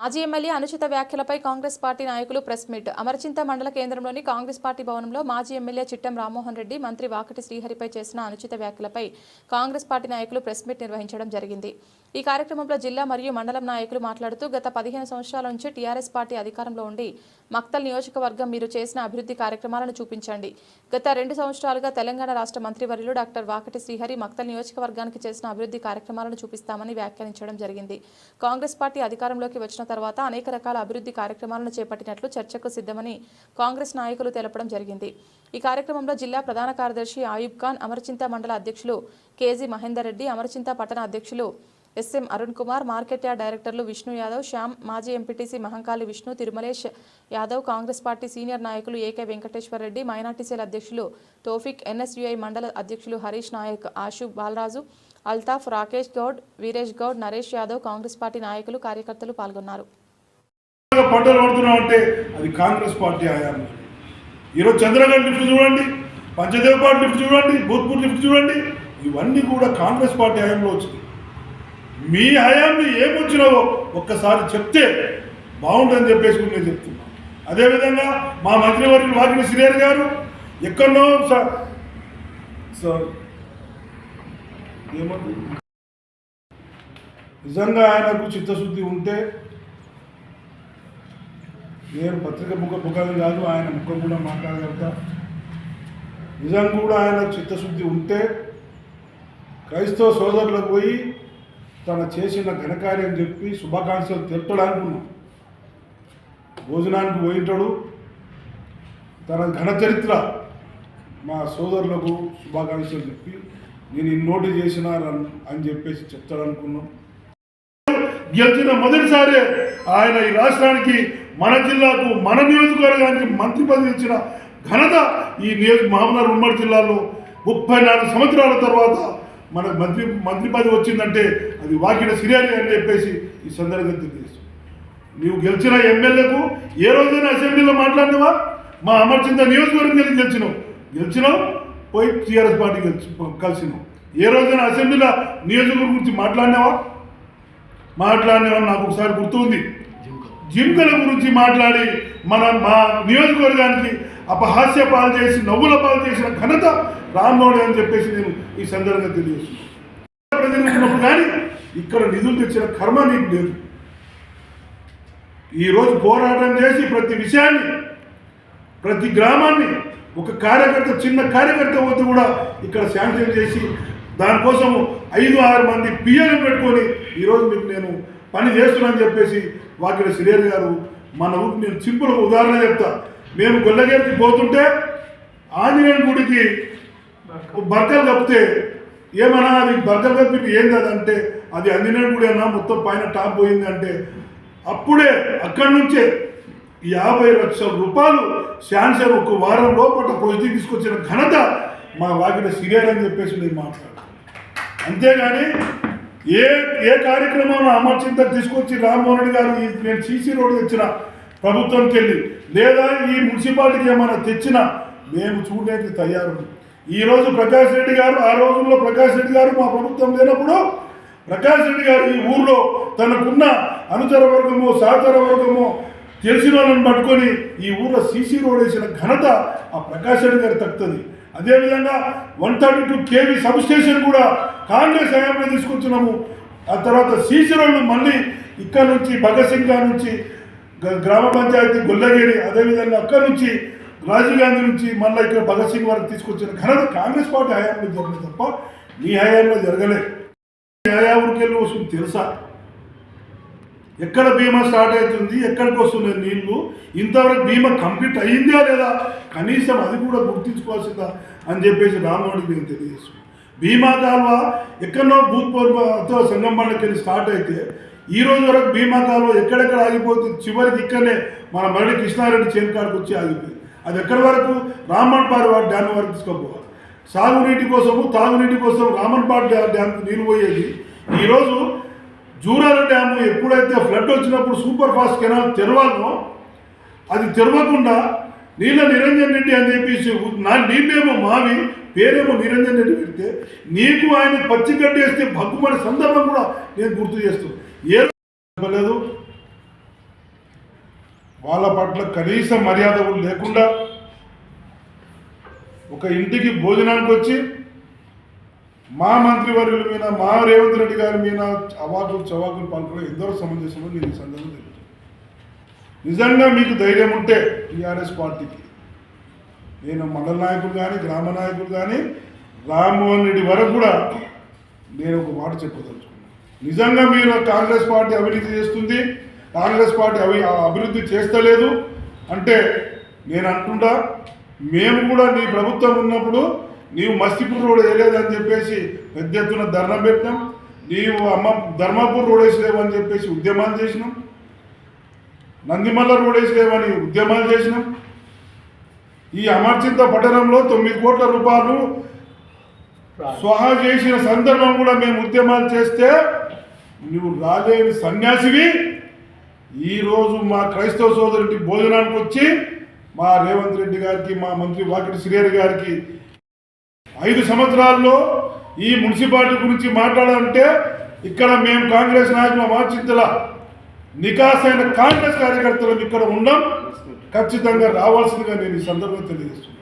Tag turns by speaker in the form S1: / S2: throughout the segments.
S1: మాజీ ఎమ్మెల్యే అనుచిత వ్యాఖ్యలపై కాంగ్రెస్ పార్టీ నాయకులు ప్రెస్ మీట్. అమరచింత మండల కేంద్రంలోని కాంగ్రెస్ పార్టీ భవనంలో మాజీ ఎమ్మెల్యే చిట్టం రామ్మోహన్ రెడ్డి మంత్రి వాకటి శ్రీహరిపై చేసిన అనుచిత వ్యాఖ్యలపై కాంగ్రెస్ పార్టీ నాయకులు ప్రెస్ మీట్ నిర్వహించడం జరిగింది. ఈ కార్యక్రమంలో జిల్లా మరియు మండలం నాయకులు మాట్లాడుతూ గత పదిహేను సంవత్సరాల నుంచి టీఆర్ఎస్ పార్టీ అధికారంలో ఉండి మక్తల్ నియోజకవర్గం మీరు చేసిన అభివృద్ధి కార్యక్రమాలను చూపించండి. గత రెండు సంవత్సరాలుగా తెలంగాణ రాష్ట్ర మంత్రివర్యులు డాక్టర్ వాకటి శ్రీహరి మక్తల్ నియోజకవర్గానికి చేసిన అభివృద్ధి కార్యక్రమాలను చూపిస్తామని వ్యాఖ్యానించడం జరిగింది. కాంగ్రెస్ పార్టీ అధికారంలోకి వచ్చిన తర్వాత అనేక రకాల అభివృద్ధి కార్యక్రమాలను చేపట్టినట్లు చర్చకు సిద్ధమని కాంగ్రెస్ నాయకులు తెలపడం జరిగింది. ఈ కార్యక్రమంలో జిల్లా ప్రధాన కార్యదర్శి ఆయుబ్ ఖాన్ అమరచింత మండల అధ్యక్షులు కేజీ మహేందర్ రెడ్డి అమరచింత పట్టణ అధ్యక్షులు S M Arun Kumar market yard డైరెక్టర్లు విష్ణు యాదవ్ శ్యామ్ మాజీ MPTC Mahankali Vishnu Tirumalesh Yadav Congress party senior నాయకులు A K Venkateswara Reddy minority cell అధ్యక్షులు తోఫిక్ ఎన్ఎస్యుఐ మండల అధ్యక్షులు హరీష్ నాయక్ ఆశు బాలరాజు అల్తాఫ్ రాకేష్ గౌడ్ వీరేష్ గౌడ్ నరేష్ యాదవ్ కాంగ్రెస్ పార్టీ నాయకులు కార్యకర్తలు పాల్గొన్నారు.
S2: అది కాంగ్రెస్ పార్టీ ఈరోజు చంద్రగఢ్ లిఫ్ట్ చూడండి లిఫ్ట్ చూడండి భూత్పూర్ లిఫ్ట్ చూడండి ఇవన్నీ కూడా కాంగ్రెస్ పార్టీ హయాంలో వచ్చింది మీ హయాంలో ఏమొచ్చినావో ఒక్కసారి చెప్తే బాగుంటుందని చెప్పేసి నేను చెప్తున్నాను అదేవిధంగా మా మంత్రివర్యులు వాకిని సిరేర్ గారు ఎక్కడో స- సార్ నిజంగా ఆయనకు చిత్తశుద్ధి ఉంటే నేను పత్రిక ముఖ ముఖం కాదు ఆయన ముఖం కూడా మాట్లాడగలుగుతా. నిజం కూడా ఆయన చిత్తశుద్ధి ఉంటే క్రైస్తవ సోదరులకు పోయి తన చేసిన ఘనకార్యం చెప్పి శుభాకాంక్షలు తెలుపడానుకున్నాం భోజనానికి పోయింటాడు. తన ఘన చరిత్ర మా సోదరులకు శుభాకాంక్షలు చెప్పి నేను ఇన్నోటి చేసిన అని చెప్పేసి చెప్తాడనుకున్నాం. గెలిచిన మొదటిసారి ఆయన ఈ రాష్ట్రానికి మన జిల్లాకు మన నియోజకవర్గానికి మంత్రి పదవి ఇచ్చిన ఘనత ఈ నియోజక మామనార్ ఉమ్మడి జిల్లాలో ముప్పై నాలుగు సంవత్సరాల తర్వాత మనకు మంత్రి మంత్రి పదవి వచ్చిందంటే అది వాకిన సిరియాలి అని చెప్పేసి ఈ సందర్భంగా తెలియజేస్తుంది. నీవు గెలిచిన ఎమ్మెల్యేకు ఏ రోజైనా అసెంబ్లీలో మాట్లాడినవా? మా అమర్చింత నియోజకవర్గం గెలిచి గెలిచినావు. గెలిచినావు పోయి టీఆర్ఎస్ పార్టీ గెలిచి కలిసినావు. ఏ రోజైనా అసెంబ్లీలో నియోజకవర్గం గురించి మాట్లాడినావా? మాట్లాడినామని నాకు ఒకసారి గుర్తుంది జింకల గురించి మాట్లాడి మన మా నియోజకవర్గానికి అపహాస్య పాలు చేసి నవ్వుల పాలు చేసిన ఘనత రామ్మోహన్ అని చెప్పేసి నేను ఈ సందర్భంగా తెలియజేస్తున్నాను. కానీ ఇక్కడ నిధులు తెచ్చిన కర్మ నీకు లేదు. ఈరోజు పోరాటం చేసి ప్రతి విషయాన్ని ప్రతి గ్రామాన్ని ఒక కార్యకర్త చిన్న కార్యకర్త వద్ద కూడా ఇక్కడ శాంక్షన్ చేసి దానికోసం ఐదు ఆరు మంది పిఎలు పెట్టుకొని ఈరోజు మీకు నేను పని చేస్తున్నానని చెప్పేసి వాకిల శ్రీహరి గారు మన ఊరికి నేను సింపుల్గా ఉదాహరణ చెప్తా. మేము గొల్లగేరికి పోతుంటే ఆంజనేయుని గుడికి బర్కలు కప్పితే ఏమన్నా అది బర్కలు కప్పి ఏంది అది అంటే అది ఆంజనేయుని గుడి అన్నా మొత్తం పైన టాప్ పోయింది అంటే అప్పుడే అక్కడి నుంచే యాభై లక్షల రూపాయలు శాన్సర్ ఒక వారం లోపల ప్రొసీడింగ్ తీసుకొచ్చిన ఘనత మా వాకిట సీరియల్ అని చెప్పేసి నేను మాట్లాడాను అంతేగాని ఏ ఏ కార్యక్రమంలో అమర్చింత తీసుకొచ్చి రామ్మోహన్ రెడ్డి గారు నేను సీసీ రోడ్డు తెచ్చిన ప్రభుత్వంకి వెళ్ళి లేదా ఈ మున్సిపాలిటీకి ఏమైనా తెచ్చినా మేము చూడడానికి తయారు. ఈరోజు ప్రకాష్ రెడ్డి గారు ఆ రోజుల్లో ప్రకాష్ రెడ్డి గారు మా ప్రభుత్వం లేనప్పుడు ప్రకాష్ రెడ్డి గారు ఈ ఊర్లో తనకున్న అనుచర వర్గము సహచర వర్గము తెలిసిన వాళ్ళని పట్టుకొని ఈ ఊర్లో సీసీ రోడ్ వేసిన ఘనత ఆ ప్రకాష్ రెడ్డి గారు తక్కుతుంది అదేవిధంగా one thirty two K V sub station కూడా కాంగ్రెస్ హయాంలో తీసుకొచ్చినాము. ఆ తర్వాత సీసీ రోడ్లు మళ్ళీ ఇక్కడ నుంచి భగత్ సింగ్ గారి నుంచి గ్రామ పంచాయతీ గొల్లగిరి అదేవిధంగా అక్కడి నుంచి రాజీవ్ గాంధీ నుంచి మళ్ళీ ఇక్కడ భగత్ సింగ్ వరకు తీసుకొచ్చిన ఘనత కాంగ్రెస్ పార్టీ హయాంలో జరిగింది తప్ప నీ హయాంలో జరగలేదు నీ హయాంకి వెళ్ళి వస్తుంది తెలుసా? ఎక్కడ బీమా స్టార్ట్ అవుతుంది ఎక్కడికి వస్తున్నాయి నీళ్ళు ఇంతవరకు బీమా కంప్లీట్ అయ్యిందా లేదా కనీసం అది కూడా గుర్తించుకోవాల్సిందా అని చెప్పేసి రామ్మోహన్కి నేను తెలియజేస్తున్నాను బీమా కాలువ ఎక్కడో భూత్పూర్వతో సంగం వెళ్ళి స్టార్ట్ అయితే ఈ రోజు వరకు బీమా కాలువ ఎక్కడెక్కడ ఆగిపోతుంది? చివరికి ఇక్కడనే మన మరడి కృష్ణారెడ్డి చేనుకాడికి వచ్చి ఆగిపోయింది. అది ఎక్కడి వరకు? రామన్పాడు వాడు డ్యామ్ వరకు తీసుకుపోవాలి. సాగునీటి కోసము తాగునీటి కోసం రామన్పాడు డ్యా- డ్యామ్కి నీళ్ళు పోయేది. ఈరోజు జూరాల డ్యాము ఎప్పుడైతే ఫ్లడ్ వచ్చినప్పుడు సూపర్ ఫాస్ట్ కెనాల్ తెరవాలో అది తెరవకుండా నీళ్ళ నిరంజన్ రెడ్డి అని చెప్పేసి నా నీళ్ళేమో మావి పేరేమో నిరంజన్ రెడ్డి పెడితే నీకు ఆయన పచ్చి గడ్డి వేస్తే భగ్గుమని సందర్భం కూడా నేను గుర్తు చేస్తున్నాను ఏ చెప్పలేదు? వాళ్ళ పట్ల కనీస మర్యాద లేకుండా ఒక ఇంటికి భోజనానికి వచ్చి మా మంత్రివర్యుల మీద మా రేవంత్ రెడ్డి గారి మీద అవాకులు చవాకులు పలుకులు ఎందరో సమంజసమో నేను సందర్భం తెలుసు నిజంగా మీకు ధైర్యం ఉంటే టీఆర్ఎస్ పార్టీకి నేను మండల నాయకులు కానీ గ్రామ నాయకులు కానీ రామ్మోహన్ రెడ్డి వరకు కూడా నేను ఒక మాట చెప్పదలుచు నిజంగా మీరు కాంగ్రెస్ పార్టీ అవినీతి చేస్తుంది కాంగ్రెస్ పార్టీ అవి అభివృద్ధి చేస్తలేదు అంటే నేను అంటుంటా మేము కూడా నీ ప్రభుత్వం ఉన్నప్పుడు నీవు మస్తిపూర్ రోడ్ వేయలేదని చెప్పేసి పెద్ద ఎత్తున ధర్నం పెట్టినాం. నీవు అమ్మ ధర్మాపూర్ రోడ్ వేసలేవని చెప్పేసి ఉద్యమాలు చేసినాం. నందిమల్ల రోడ్ వేసలేవని ఉద్యమాలు చేసినాం. ఈ అమర్చింత పట్టణంలో తొమ్మిది కోట్ల రూపాయలు స్వహా చేసిన సందర్భం కూడా మేము ఉద్యమాలు చేస్తే నువ్వు రాలేని సన్యాసివి. ఈరోజు మా క్రైస్తవ సోదరుడి భోజనానికి వచ్చి మా రేవంత్ రెడ్డి గారికి మా మంత్రి వాకిటి శ్రీహరి గారికి ఐదు సంవత్సరాల్లో ఈ మున్సిపాలిటీ గురించి మాట్లాడాలంటే ఇక్కడ మేము కాంగ్రెస్ నాయకుల మార్చింతల అయిన కాంగ్రెస్ కార్యకర్తలు ఇక్కడ ఉండం ఖచ్చితంగా రావాల్సిందిగా నేను ఈ సందర్భంగా తెలియజేస్తున్నాను.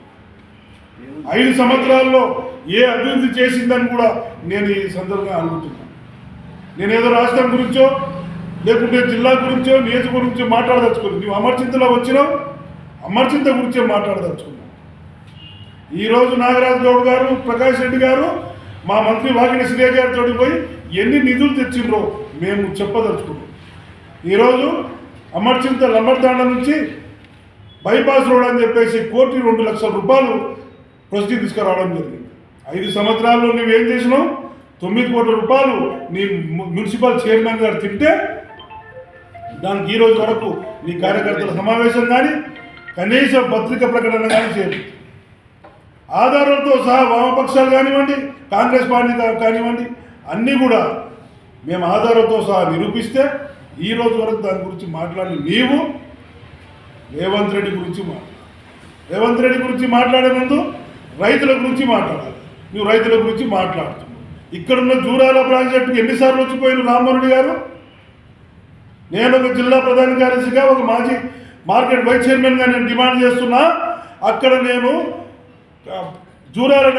S2: ఐదు సంవత్సరాల్లో ఏ అభివృద్ధి చేసిందని కూడా నేను ఈ సందర్భంగా అడుగుతున్నాను. నేనేదో రాష్ట్రం గురించో లేకుంటే జిల్లా గురించో నియోజక గురించో మాట్లాడదలుచుకోలేదు నువ్వు అమర్చింతలో వచ్చినావు అమర్చింత గురించే మాట్లాడదలుచుకున్నావు. ఈరోజు నాగరాజు గౌడ్ గారు ప్రకాష్ రెడ్డి గారు మా మంత్రి వాకిని శ్రీ గారితో పోయి ఎన్ని నిధులు తెచ్చిండ్రో మేము చెప్పదలుచుకున్నాం. ఈరోజు అమర్చింత లంబర్దాండ నుంచి బైపాస్ రోడ్ అని చెప్పేసి కోటి రెండు లక్షల రూపాయలు ప్రస్తుతి తీసుకురావడం జరిగింది. ఐదు సంవత్సరాల్లో నువ్వేం చేసినావు? తొమ్మిది కోట్ల రూపాయలు నీ మున్సిపల్ చైర్మన్ గారు తింటే దానికి ఈ రోజు వరకు నీ కార్యకర్తల సమావేశం కానీ కనీసం పత్రిక ప్రకటన కానీ చేయలేదు. ఆధారంతో సహా వామపక్షాలు కానివ్వండి కాంగ్రెస్ పార్టీ కానివ్వండి అన్నీ కూడా మేము ఆధారాలతో సహా నిరూపిస్తే ఈ రోజు వరకు దాని గురించి మాట్లాడి నీవు రేవంత్ రెడ్డి గురించి మాట్లాడు. రేవంత్ రెడ్డి గురించి మాట్లాడే ముందు రైతుల గురించి మాట్లాడాలి నువ్వు రైతుల గురించి మాట్లాడుతున్నావు. ఇక్కడున్న జూరాల ప్రాజెక్టుకి ఎన్నిసార్లు వచ్చిపోయిన రామ్మోహన్ గారు? నేను ఒక జిల్లా ప్రధాన కార్యదర్శిగా ఒక మాజీ మార్కెట్ వైస్ చైర్మన్గా నేను డిమాండ్ చేస్తున్నా. అక్కడ నేను జూరాల